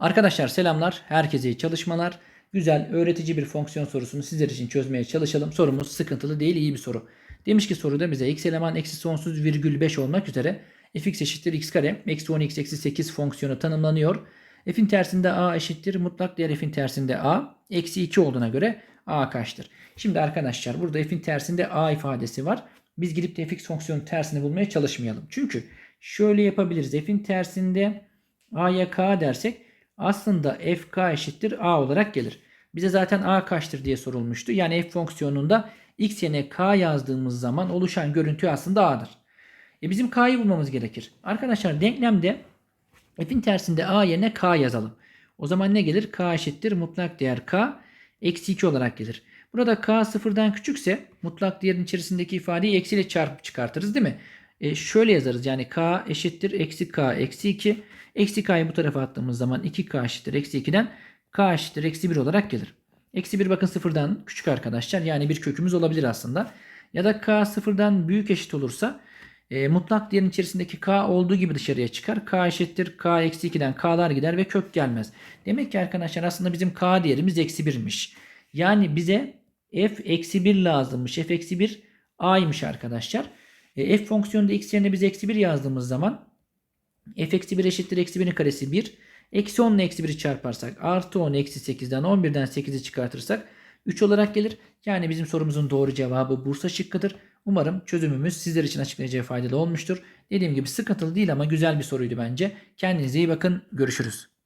Arkadaşlar selamlar. Herkese iyi çalışmalar. Güzel, öğretici bir fonksiyon sorusunu sizler için çözmeye çalışalım. Sorumuz sıkıntılı değil, iyi bir soru. Demiş ki soruda bize x eleman eksi sonsuz virgül 5 olmak üzere fx eşittir x kare eksi 10x eksi 8 fonksiyonu tanımlanıyor. F'in tersinde a eşittir mutlak değer f'in tersinde a eksi 2 olduğuna göre a kaçtır? Şimdi arkadaşlar burada f'in tersinde a ifadesi var. Biz gidip de fx fonksiyonun tersini bulmaya çalışmayalım. Çünkü şöyle yapabiliriz. F'in tersinde a'ya k dersek aslında fk eşittir a olarak gelir. Bize zaten a kaçtır diye sorulmuştu. Yani f fonksiyonunda x yerine k yazdığımız zaman oluşan görüntü aslında a'dır. E bizim k'yı bulmamız gerekir. Arkadaşlar denklemde f'in tersinde a yerine k yazalım. O zaman ne gelir? k eşittir mutlak değer k eksi 2 olarak gelir. Burada k sıfırdan küçükse mutlak değerin içerisindeki ifadeyi eksiyle çarpıp çıkartırız değil mi? E şöyle yazarız yani k eşittir eksi k eksi 2. Eksi k'yı bu tarafa attığımız zaman 2k eşittir eksi 2'den k eşittir eksi 1 olarak gelir. Eksi 1 bakın sıfırdan küçük arkadaşlar yani bir kökümüz olabilir aslında. Ya da k sıfırdan büyük eşit olursa e, mutlak değerin içerisindeki k olduğu gibi dışarıya çıkar. k eşittir k eksi 2'den k'lar gider ve kök gelmez. Demek ki arkadaşlar aslında bizim k değerimiz eksi 1'miş. Yani bize f eksi 1 lazımmış. f eksi 1 a'ymış arkadaşlar. E, f fonksiyonunda x yerine biz eksi 1 yazdığımız zaman f eksi 1 eşittir eksi 1'in karesi 1. Eksi 10 ile eksi 1'i çarparsak artı 10 eksi 8'den 11'den 8'i çıkartırsak 3 olarak gelir. Yani bizim sorumuzun doğru cevabı Bursa şıkkıdır. Umarım çözümümüz sizler için açıklayıcıya faydalı olmuştur. Dediğim gibi sıkıntılı değil ama güzel bir soruydu bence. Kendinize iyi bakın. Görüşürüz.